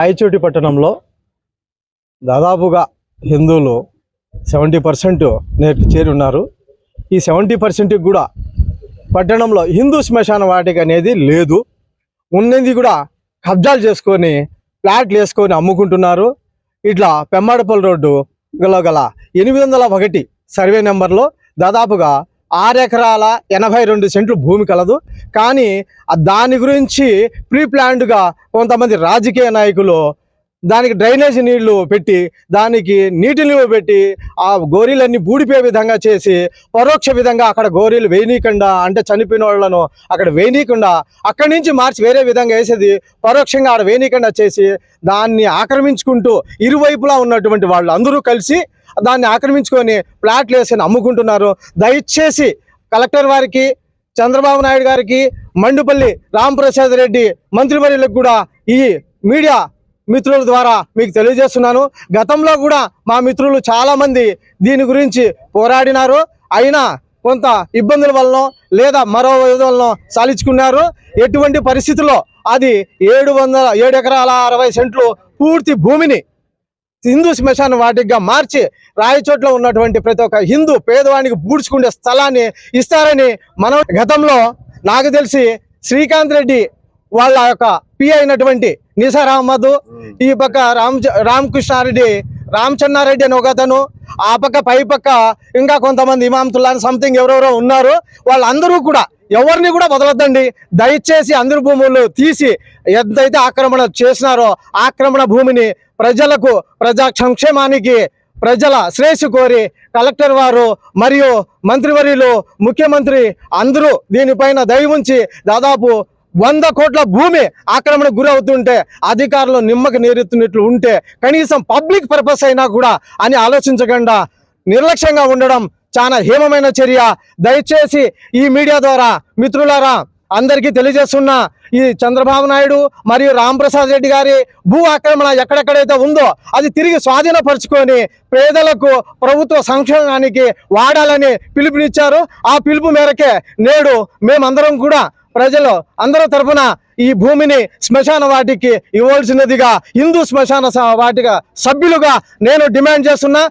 రాయచోటి పట్టణంలో దాదాపుగా హిందువులు సెవెంటీ పర్సెంట్ నేర్పు చేరి ఉన్నారు. ఈ సెవెంటీ పర్సెంట్కి కూడా పట్టణంలో హిందూ శ్మశాన వాటిక అనేది లేదు. ఉన్నది కూడా కబ్జాలు చేసుకొని ఫ్లాట్లు వేసుకొని అమ్ముకుంటున్నారు. ఇట్లా పెమ్మాడపల్లి రోడ్డు గల గల ఎనిమిది వందల ఒకటి సర్వే నెంబర్లో దాదాపుగా ఆరు ఎకరాల ఎనభై రెండు సెంట్లు భూమి కలదు. కానీ దాని గురించి ప్రీ ప్లాన్డ్గా కొంతమంది రాజకీయ నాయకులు దానికి డ్రైనేజ్ నీళ్ళు పెట్టి దానికి నీటి నిలువ పెట్టి ఆ గోరీలన్నీ బూడిపోయే విధంగా చేసి పరోక్ష విధంగా అక్కడ గోరీలు వేయనీయకుండా అంటే చనిపోయిన వాళ్ళను అక్కడ వేయనీయకుండా అక్కడి నుంచి మార్చి వేరే విధంగా వేసేది పరోక్షంగా ఆడ వేయనీయకుండా చేసి దాన్ని ఆక్రమించుకుంటూ ఇరువైపులా ఉన్నటువంటి వాళ్ళు అందరూ కలిసి దాన్ని ఆక్రమించుకొని ప్లాట్లు వేసి అమ్ముకుంటున్నారు. దయచేసి కలెక్టర్ వారికి చంద్రబాబు నాయుడు గారికి మండుపల్లి రాంప్రసాద్ రెడ్డి మంత్రివర్యులకు కూడా ఈ మీడియా మిత్రుల ద్వారా మీకు తెలియజేస్తున్నాను. గతంలో కూడా మా మిత్రులు చాలామంది దీని గురించి పోరాడినారు. అయినా కొంత ఇబ్బందుల వలన లేదా మరో వలన సాధించుకున్నారు. ఎటువంటి పరిస్థితుల్లో అది ఏడు వందల ఏడు ఎకరాల అరవై సెంట్లు పూర్తి భూమిని హిందూ శ్మశాన వాటిగా మార్చి రాయచోట్ల ఉన్నటువంటి ప్రతి ఒక్క హిందూ పేదవానికి పూడ్చుకునే స్థలాన్ని ఇస్తారని మనం గతంలో నాకు తెలిసి శ్రీకాంత్ రెడ్డి వాళ్ళ యొక్క పి అయినటువంటి నిసార్ అహ్మద్ ఈ పక్క రామ్ రామకృష్ణారెడ్డి రామచన్నారెడ్డి అని ఒకతను ఆ పక్క పై పక్క ఇంకా కొంతమంది ఇమాంతుల్లా సంథింగ్ ఎవరెవరో ఉన్నారు. వాళ్ళందరూ కూడా ఎవరిని కూడా వదలొద్దండి. దయచేసి అందరి భూములు తీసి ఎంతైతే ఆక్రమణ చేసినారో ఆక్రమణ భూమిని ప్రజలకు ప్రజా సంక్షేమానికి ప్రజల శ్రేయస్సు కోరి కలెక్టర్ వారు మరియు మంత్రివర్యులు ముఖ్యమంత్రి అందరూ దీనిపైన దయ ఉంచి దాదాపు వంద కోట్ల భూమి ఆక్రమణకు గురవుతుంటే అధికారులు నిమ్మకి నేరెత్తున్నట్లు ఉంటే కనీసం పబ్లిక్ పర్పస్ అయినా కూడా అని ఆలోచించకుండా నిర్లక్ష్యంగా ఉండడం చాలా హేమమైన చర్య. దయచేసి ఈ మీడియా ద్వారా మిత్రులారా అందరికీ తెలియజేస్తున్న ఈ చంద్రబాబు నాయుడు మరియు రాంప్రసాద్ రెడ్డి గారి భూ ఆక్రమణ ఎక్కడెక్కడైతే ఉందో అది తిరిగి స్వాధీనపరుచుకొని పేదలకు ప్రభుత్వ సంక్షేమానికి వాడాలని పిలుపునిచ్చారు. ఆ పిలుపు మేరకే నేడు మేమందరం కూడా ప్రజలు అందరి తరపున ఈ భూమిని శ్మశాన వాటికి ఇవ్వాల్సినదిగా హిందూ శ్మశాన వాటిగా సభ్యులుగా నేను డిమాండ్ చేస్తున్నా.